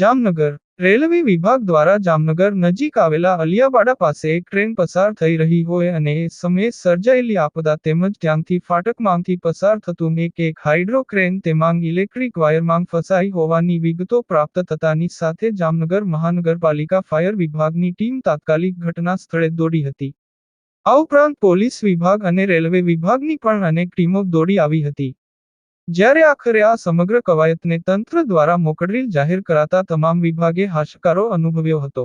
Jamnagar railway વિભાગ દ્વારા જામનગર નજીક આવેલા અલિયાવાડા પાસે એક ટ્રેન પસાર થઈ રહી હોય અને એ સમયે સર્જાયેલી આપદા તેમજ ત્યાંથી ફાટકમાંથી પસાર થતું એક એક હાઇડ્રો ક્રેન તેમાંગ ઇલેક્ટ્રિક વાયરમાં ફસાઈ હોવાની વિગતો પ્રાપ્ત થતાની સાથે જામનગર મહાનગરપાલિકા ફાયર વિભાગની ટીમ તાત્કાલિક ઘટના સ્થળે દોડી હતી. આ ઉપરાંત પોલીસ વિભાગ અને રેલવે વિભાગની પણ અનેક ટીમો દોડી આવી હતી. જ્યારે આખરે આ સમગ્ર કવાયતને તંત્ર દ્વારા મોકડરીલ જાહેર કરાતા તમામ વિભાગે હાશકારો અનુભવ્યો હતો.